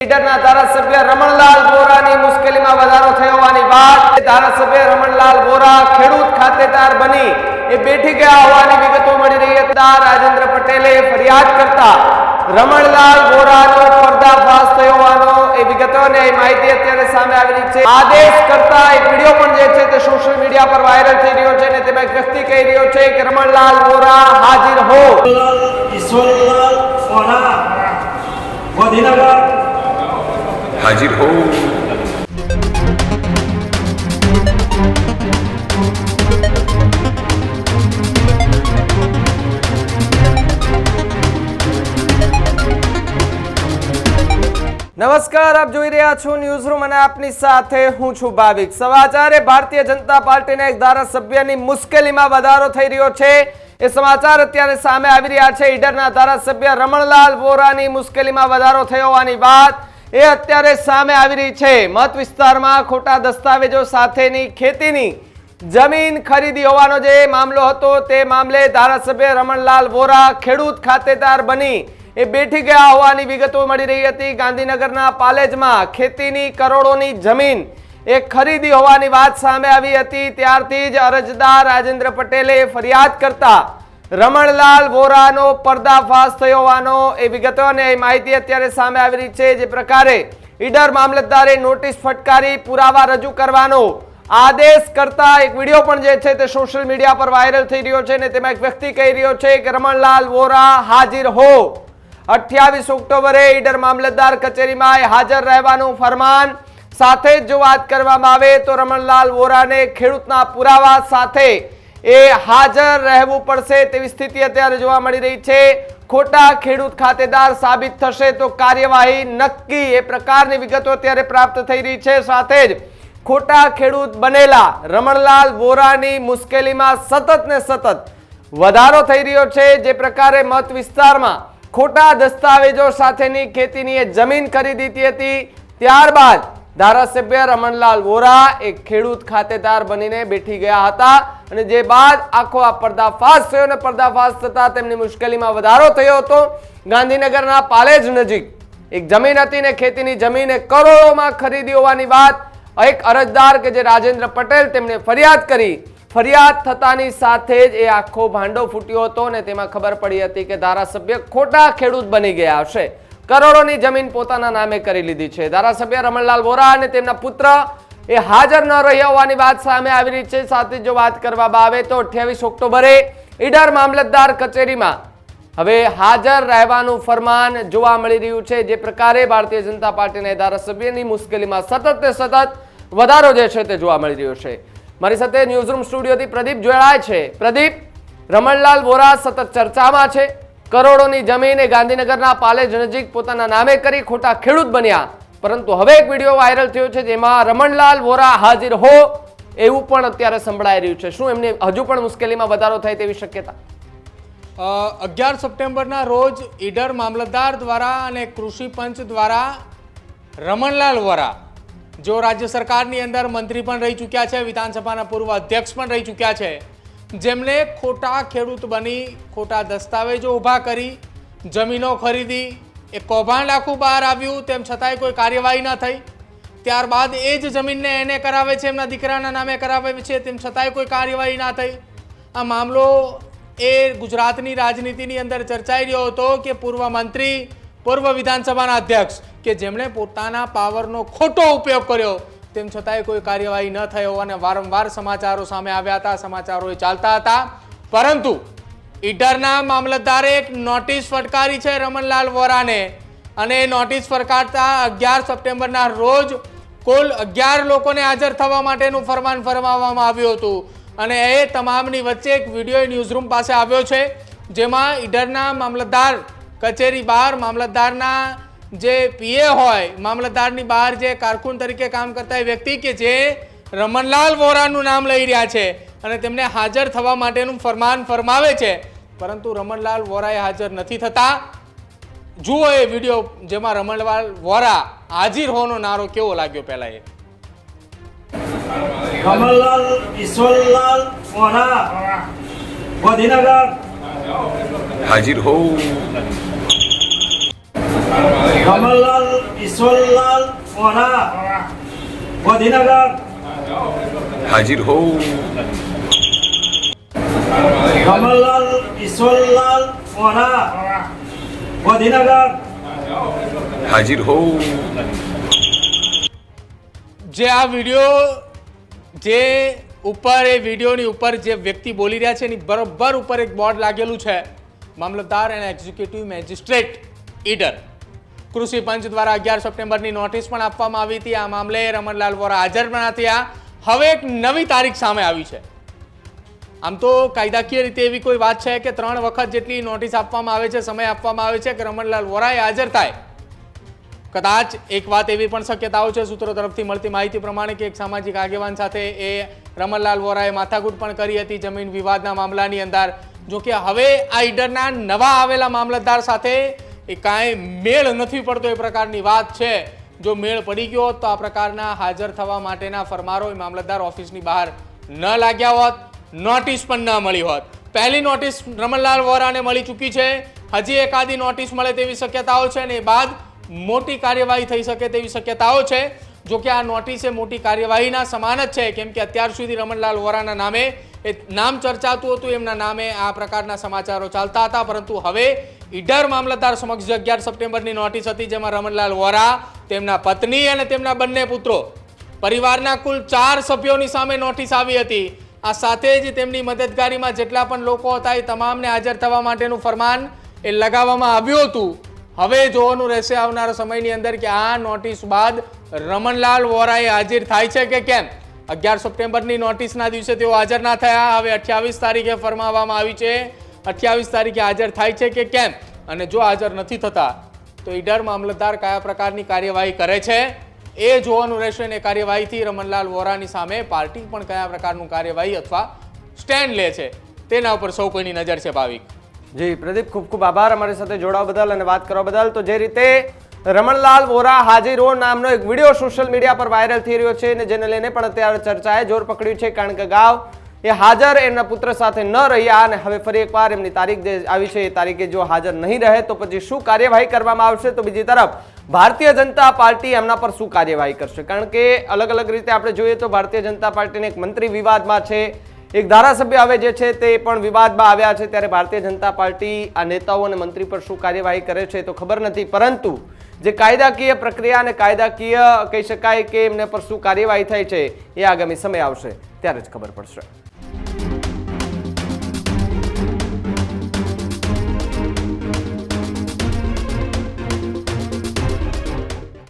લીડરના ધારાસભ્ય રમણલાલ મુશ્કેલીમાં વધારો થયો ધારાસભ્ય રમણલાલ બોરા ખેડૂત ખાતેદાર મળી રહી હતા. રાજેન્દ્ર પટેલે ફરિયાદ કરતા રમણલાલ બોરાનો પર્દાફાશ થયો એ વિગતો અને એ માહિતી અત્યારે સામે આવી છે. આદેશ કરતા એક વીડિયો પણ જે છે તે સોશિયલ મીડિયા પર વાયરલ થઈ રહ્યો છે અને તેમાં એક વ્યક્તિ કહી રહ્યો છે કે રમણલાલ બોરા હાજર હો ઈશ્વરલાલ ગાંધીનગર હાજર હો. નમસ્કાર, આપ જોઈ રહ્યા છો ન્યૂઝ રૂમ અને આપની સાથે હું છું ભાવિક. સમાચાર ભારતીય જનતા પાર્ટીના એક ધારાસભ્યની મુશ્કેલીમાં વધારો થઈ રહ્યો છે. એ સમાચાર અત્યારે સામે આવી રહ્યા છે. ઈડરના ધારાસભ્ય રમણલાલ વોરાની મુશ્કેલીમાં વધારો થયો હોવાની વાત. એ અત્યારે સામે આવી રહી છે. મત વિસ્તારમાં ખોટા દસ્તાવેજો સાથેની ખેતીની જમીન ખરીદી હોવાનો જે મામલો હતો તે મામલે ધારાસભ્ય રમણલાલ વોરા ખેડૂત ખાતેદાર બની એ બેઠી ગયા હોવાની વિગતો મળી રહી હતી. ગાંધીનગરના પાલેજમાં ખેતીની કરોડોની જમીન એ ખરીદી હોવાની વાત સામે આવી હતી. ત્યારથી જ અરજદાર રાજેન્દ્ર પટેલે ફરિયાદ કરતા રમણલાલ વોરાનો પર્દાફાશ થયો હોવાનો એ વિગતો અને એ માહિતી અત્યારે સામે આવી રહી છે. જે પ્રકારે ઈડર મામલતદારે નોટિસ ફટકારી પુરાવા રજૂ કરવાનો આદેશ કરતા એક વીડિયો પણ જે છે તે સોશિયલ મીડિયા પર વાયરલ થઈ રહ્યો છે અને તેમાં એક વ્યક્તિ કહી રહ્યો છે કે રમણલાલ વોરા હાજર હો. અઠ્યાવીસ ઓક્ટોબરે ઈડર મામલતદાર કચેરીમાં હાજર રહેવાનું ફરમાન. સાથે જ જો વાત કરવામાં આવે તો રમણલાલ વોરાને ખેડૂતના પુરાવા સાથે એ હાજર રહેવું પડશે તેવી સ્થિતિ અત્યારે જોવા મળી રહી છે. ખોટા ખેડૂત ખાતેદાર સાબિત થશે તો કાર્યવાહી નક્કી. એ પ્રકારની વિગતો અત્યારે પ્રાપ્ત થઈ રહી છે. સાથે જ ખોટા ખેડૂત બનેલા રમણલાલ વોરાની મુશ્કેલીમાં સતત ને સતત વધારો થઈ રહ્યો છે. જે પ્રકારે મત વિસ્તારમાં ખોટા દસ્તાવેજો સાથેની ખેતીની એ જમીન ખરીદી હતી. ત્યારબાદ ધારાસભ્ય રમણલાલ વોરા એક ખેડૂત ખાતેદાર બનીને બેઠી ગયા હતા અને જે બાદ આખો આ પર્દાફાશ થયો અને પર્દાફાશ થતા તેમની મુશ્કેલીમાં વધારો થયો હતો. ગાંધીનગરના પાલેજ નજીક એક જમીન હતી ને ખેતીની જમીન કરોડોમાં ખરીદી હોવાની વાત. એક અરજદાર કે જે રાજેન્દ્ર પટેલ તેમણે ફરિયાદ કરી. ફરિયાદ થતાની સાથે જ એ આખો ભાંડો ફૂટ્યો હતો અને તેમાં ખબર પડી હતી કે ધારાસભ્ય ખોટા ખેડૂત બની ગયા હશે. કરોડોની જમીન પોતાના નામે કરી લીધી છે. ધારાસભ્ય રમણલાલ વોરા અને તેમના પુત્ર એ હાજર ન રહ્યા હોવાની વાત સામે આવી રહી છે. સાથે જો વાત કરવામાં આવે તો અઠ્યાવીસ ઓક્ટોબરે ઈડર મામલતદાર કચેરીમાં હવે હાજર રહેવાનું ફરમાન જોવા મળી રહ્યું છે. જે પ્રકારે ભારતીય જનતા પાર્ટીના ધારાસભ્યની મુશ્કેલીમાં સતત ને સતત વધારો જે છે તે જોવા મળી રહ્યો છે. મારી સાથે ન્યૂઝરૂમ સ્ટુડિયોથી પ્રદીપ જોડાય છે. પ્રદીપ, રમણલાલ વોરા સતત ચર્ચામાં છે. કરોડોની જમીન એ ગાંધીનગરના પાલેજ નજીક પોતાના નામે કરી ખોટા ખેડૂત બન્યા. પરંતુ હવે એક વીડિયો વાયરલ થયો છે જેમાં રમણલાલ વોરા હાજર હો એવું પણ અત્યારે સંભળાઈ રહ્યું છે. શું એમને હજુ પણ મુશ્કેલીમાં વધારો થાય તેવી શક્યતા? અગિયાર સપ્ટેમ્બરના રોજ ઈડર મામલતદાર દ્વારા અને કૃષિ પંચ દ્વારા રમણલાલ વોરા, જો રાજ્ય સરકારની અંદર મંત્રી પણ રહી ચૂક્યા છે, વિધાનસભાના પૂર્વ અધ્યક્ષ પણ રહી ચૂક્યા છે જેમણે ખોટા ખેડૂત બની, ખોટા દસ્તાવેજો ઊભા કરી, જમીનો ખરીદી, એ કૌભાંડ આખું બહાર આવ્યું, તેમ છતાંય કોઈ કાર્યવાહી ન થઈ. ત્યારબાદ એ જ જમીનને એને કરાવે છે, એમના દીકરાના નામે કરાવે છે, તેમ છતાંય કોઈ કાર્યવાહી ના થઈ. આ મામલો એ ગુજરાતની રાજનીતિની અંદર ચર્ચાઈ રહ્યો હતો કે પૂર્વ મંત્રી, પૂર્વ વિધાનસભાના અધ્યક્ષ, કે જેમણે પોતાના પાવરનો ખોટો ઉપયોગ કર્યો. તેમ છતાંય કોઈ કાર્યવાહી ન થયો અને વારંવાર સમાચારો સામે આવ્યા હતા સમાચારો એ ચાલતા હતા. પરંતુ ઈડરના મામલતદારે એક નોટિસ ફટકારી છે રમણલાલ વોરાને અને એ નોટિસ ફટકારતા અગિયાર સપ્ટેમ્બરના રોજ કુલ અગિયાર લોકોને હાજર થવા માટેનું ફરમાન ફરમાવવામાં આવ્યું હતું. અને એ તમામની વચ્ચે એક વીડિયો ન્યૂઝરૂમ પાસે આવ્યો છે, જેમાં ઈડરના મામલતદાર કચેરી બહાર મામલતદારના જે પીએ હોય મામલતદારની બહાર જે કારકુન તરીકે કામ કરતા એ વ્યક્તિ કે જે રમણલાલ વોરાનું નામ લઈ રહ્યા છે અને તેમને હાજર થવા માટેનું ફરમાન ફરમાવે છે. પરંતુ રમણલાલ વોરાએ હાજર નથી થતા. જુઓ એ વીડિયો જેમાં રમણલાલ વોરા હાજર હોવાનો નારો કેવો લાગ્યો પહેલા એ કમલલાલ ઈશ્વરલાલ વોરા ગાંધીનગર. હાજર હો રમણલાલ ઈશ્વરલાલ ઓરા ગાંધીનગર હાજર હો. કમલલાલ ઈશ્વરલાલ ઓરા ગાંધીનગર હાજર હો. જે આ વીડિયો જે ઉપર એ વિડીયોની ઉપર જે વ્યક્તિ બોલી રહ્યા છે એની બરોબર ઉપર એક બોર્ડ લાગેલું છે. મામલતદાર અને એક્ઝિક્યુટિવ મેજિસ્ટ્રેટ ઈડર. કૃષિ પંચ દ્વારા અગિયાર સપ્ટેમ્બરની નોટિસ પણ આપવામાં આવી હતી. આ મામલે રમણલાલ વોરા હાજર પણ હતા. હવે એક નવી તારીખ સામે આવી છે. આમ તો કાયદાકીય રીતે એવી કોઈ વાત છે કે ત્રણ વખત જેટલી નોટિસ આપવામાં આવે છે, સમય આપવામાં આવે છે કે રમણલાલ વોરાએ હાજર થાય? કદાચ એક વાત એવી પણ શક્યતાઓ છે સૂત્રો તરફથી મળતી માહિતી પ્રમાણે કે એક સામાજિક આગેવાન સાથે એ રમણલાલ વોરાએ માથાકૂટ પણ કરી હતી જમીન વિવાદના મામલાની અંદર. જો કે હવે આ ઈડરના નવા આવેલા મામલતદાર સાથે એ કાંઈ મેળ નથી પડતો એ પ્રકારની વાત છે. જો મેળ પડી ગયો હોત તો આ પ્રકારના હાજર થવા માટેના ફરમારો એ મામલતદાર ઓફિસની બહાર ન લાગ્યા હોત, નોટિસ પણ ન મળી હોત. પહેલી નોટિસ રમણલાલ વોરાને મળી ચૂકી છે. હજી એકાદી નોટિસ મળે તેવી શક્યતાઓ છે અને એ બાદ મોટી કાર્યવાહી થઈ શકે તેવી શક્યતાઓ છે. જો કે આ નોટિસ મોટી કાર્યવાહીના સમાન જ છે, કેમ કે અત્યાર સુધી રમણલાલ વોરાના નામે એ નામ ચર્ચાતું હતું, એમના નામે આ પ્રકારના સમાચારો ચાલતા હતા, પરંતુ હવે ઈડર મામલતદાર સમક્ષ અગિયાર સપ્ટેમ્બરની નોટિસ હતી, જેમાં રમણલાલ વોરા, તેમના પત્ની અને તેમના બંને પુત્રો, પરિવારના કુલ ચાર સભ્યોની સામે નોટિસ આવી હતી. આ સાથે જ તેમની મદદગારીમાં જેટલા પણ લોકો હતા, એ તમામને હાજર થવા માટેનું ફરમાન એ લગાવવામાં આવ્યું હતું. હવે જોવાનું રહેશે આવનારા સમયની અંદર કે આ નોટિસ બાદ રમણલાલ વોરાએ હાજર થાય છે કે કેમ? અગિયાર સપ્ટેમ્બરની નોટિસના દિવસે તેઓ હાજર ના થયા. હવે અઠ્યાવીસ તારીખે ફરમાવવામાં આવી છે અઠ્યાવીસ તારીખે હાજર થાય છે કે કેમ? અને જો હાજર નથી થતા, તો ઈડર મામલતદાર કયા પ્રકારની કાર્યવાહી કરે છે? એ જોવાનું રહેશે અને કાર્યવાહીથી રમણલાલ વોરાની સામે પાર્ટી પણ કયા પ્રકારનું કાર્યવાહી અથવા સ્ટેન્ડ લે છે, તેના ઉપર સૌ કોઈની નજર છે ભાવિક. જી, પ્રદીપ, ખૂબ ખૂબ આભાર અમારી સાથે જોડાવા બદલ અને વાત કરવા બદલ. તો જે રીતે રમણલાલ વોરા હાજીરો નામનો એક વીડિયો સોશિયલ મીડિયા પર વાયરલ થઈ રહ્યો છે અને જેને લઈને પણ અત્યારે ચર્ચાએ જોર પકડ્યું છે. કારણ કે અગાઉ એ હાજર એમના પુત્ર સાથે ન રહ્યા અને હવે ફરી એકવાર એમની તારીખ જે આવી છે, એ તારીખે જો હાજર નહીં રહે, તો પછી શું કાર્યવાહી કરવામાં આવશે? તો બીજી તરફ, ભારતીય જનતા પાર્ટી એમના પર શું કાર્યવાહી કરશે? કારણ કે અલગ અલગ રીતે આપણે જોઈએ તો ભારતીય જનતા પાર્ટીને એક મંત્રી વિવાદમાં છે. એક ધારાસભ્ય હવે જે છે, તે પણ વિવાદમાં આવ્યા છે. ત્યારે ભારતીય જનતા પાર્ટી આ નેતાઓ અને મંત્રી પર શું કાર્યવાહી કરે છે તો ખબર નથી. પરંતુ જે કાયદાકીય પ્રક્રિયા અને કાયદાકીય કહી શકાય કે એમને પર શું કાર્યવાહી થાય છે, એ આગામી સમય આવશે. ત્યારે જ ખબર પડશે.